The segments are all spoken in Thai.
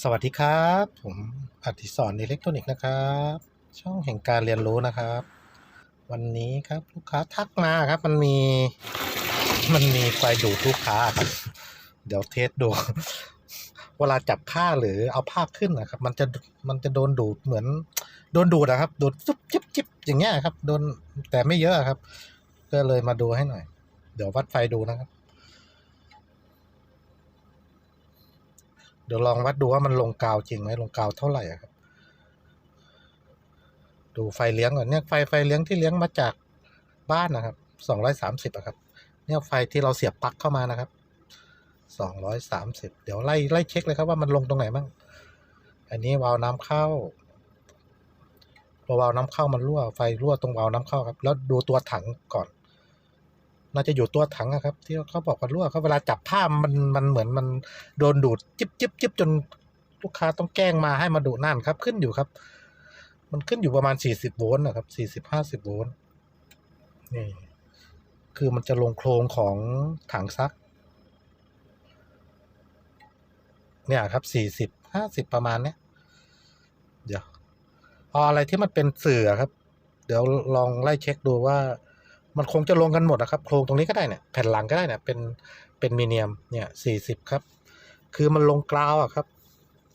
สวัสดีครับ ผมอดิศรอิเล็กทรอนิกส์นะครับ ช่องแห่งการเรียนรู้นะครับ วันนี้ครับลูกค้าทักมาครับ มันมี มันมีไฟดูดลูกค้าครับ เดี๋ยวเทสดู เวลาจับผ้าหรือเอาผ้าขึ้นนะครับ มันจะมันจะโดนดูดเหมือน โดนดูดนะครับดูดซุบจิบจิบอย่างเงี้ยครับ โดนแต่ไม่เยอะครับ ก็เลยมาดูให้หน่อย เดี๋ยววัดไฟดูนะครับ ดี๋ยวลองวัดดูว่ามันลงกาวจริงไหมลงกาวเท่าไหร่อะครับ ดูไฟเลี้ยงก่อนเนี่ยไฟไฟเลี้ยงที่เลี้ยงมาจากบ้านนะครับสองร้อยสามสิบอะครับ เนี่ยไฟที่เราเสียบปลั๊กเข้ามานะครับสองร้อยสามสิบเดี๋ยวไล่ไล่เช็คเลยครับว่ามันลงตรงไหนบ้าง อันนี้วาล์วน้ำเข้าพอวาล์วน้ำเข้ามันรั่วไฟรั่วตรงวาล์วน้ำเข้าครับ แล้วดูตัวถังก่อน น่าจะอยู่ตัวถังครับ ที่เขาบอกว่ารั่วเขาเวลาจับผ้ามันมันเหมือนมันโดนดูดจิบจิบจิบจนลูกค้าต้องแกล้งมาให้มาดูนั่นครับ ขึ้นอยู่ครับ มันขึ้นอยู่ประมาณสี่สิบโวลต์นะครับสี่สิบห้าสิบโวลต์นี่คือมันจะลงโครงของถังซัก เนี่ยครับสี่สิบห้าสิบประมาณเนี้ยเดี๋ยวเออะไรที่มันเป็นเสื่อครับ เดี๋ยวลองไล่เช็คดูว่า มันคงจะลงกันหมดนะครับ โครงตรงนี้ก็ได้เนี่ยแผ่นหลังก็ได้เนี่ยเป็นเป็นมีเนียมเนี่ยสี่สิบครับ คือมันลงกราวอะครับ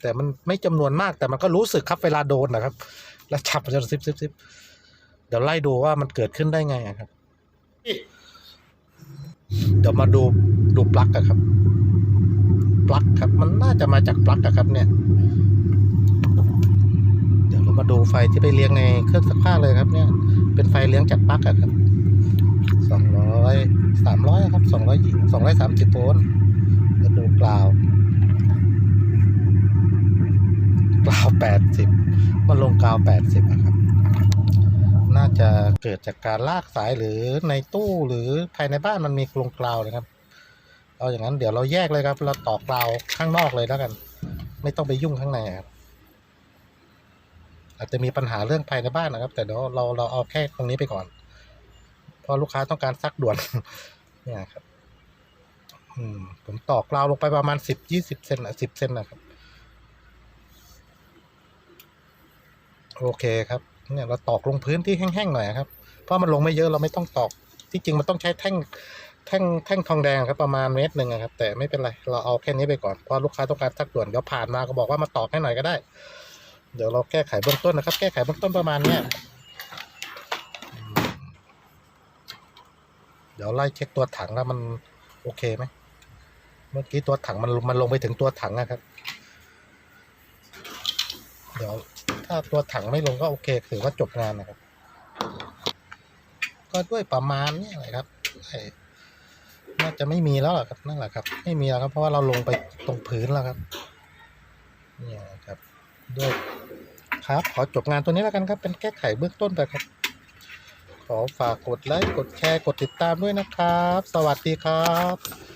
แต่มันไม่จำนวนมากแต่มันก็รู้สึกครับเวลาโดนนะครับ แล้วจับมันจะซิบซิบซิบเดี๋ยวไล่ดูว่ามันเกิดขึ้นได้ไงครับเดี๋ยวมาดูดูปลั๊กอะครับ ปลั๊กครับ มันน่าจะมาจากปลั๊กอะครับ เนี่ย เดี๋ยวเรามาดูไฟที่ไปเลี้ยงในเครื่องซักผ้าเลยครับ เนี่ย เป็นไฟเลี้ยงจากปลั๊กอะครับ ร้อยสามร้อยครับสองร้อยสองร้อยสามสิบโวลต์ก็ดูกล่าวกล่าวแปดสิบมันลงกล่าวแปดสิบนะครับ น่าจะเกิดจากการลากสายหรือในตู้หรือภายในบ้านมันมีกลงกล่าวนะครับ เอาอย่างนั้นเดี๋ยวเราแยกเลยครับ เราต่อกล่าวข้างนอกเลยแล้วกัน ไม่ต้องไปยุ่งข้างในครับอาจจะมีปัญหาเรื่องภายในบ้านนะครับ แต่เดี๋ยวเราเราเอาแค่ตรงนี้ไปก่อน เพราะลูกค้าต้องการซักด่วน เนี่ยครับ อืม ผมตอกราวลงไปประมาณสิบยี่สิบเซนอะสิบเซนนะครับ โอเคครับ เนี่ยเราตอกลงพื้นที่แห้งๆหน่อยครับ เพราะมันลงไม่เยอะเราไม่ต้องตอก ที่จริงมันต้องใช้แท่ง แท่งแท่งทองแดงครับประมาณเมตรหนึ่งอะครับ แต่ไม่เป็นไร เราเอาแค่นี้ไปก่อน เพราะลูกค้าต้องการซักด่วนเดี๋ยวผ่านมาก็บอกว่ามาตอกให้หน่อยก็ได้ เดี๋ยวเราแก้ไขเบื้องต้นนะครับ แก้ไขเบื้องต้นประมาณเนี้ย เดี๋ยวไล่เช็คตัวถังแล้วมันโอเคไหม เมื่อกี้ตัวถังมันมันลงไปถึงตัวถังนะครับ เดี๋ยวถ้าตัวถังไม่ลงก็โอเคถือว่าจบงานนะครับ ก็ด้วยประมาณนี้แหละครับน่าจะไม่มีแล้วล่ะครับนั่นแหละครับ ไม่มีแล้วครับ เพราะว่าเราลงไปตรงพื้นแล้วครับนี่ครับด้วยครับ ขอจบงานตัวนี้แล้วกันครับ เป็นแก้ไขเบื้องต้นไปครับ ขอฝากกดไลค์ กดแชร์ กดติดตามด้วยนะครับ สวัสดีครับ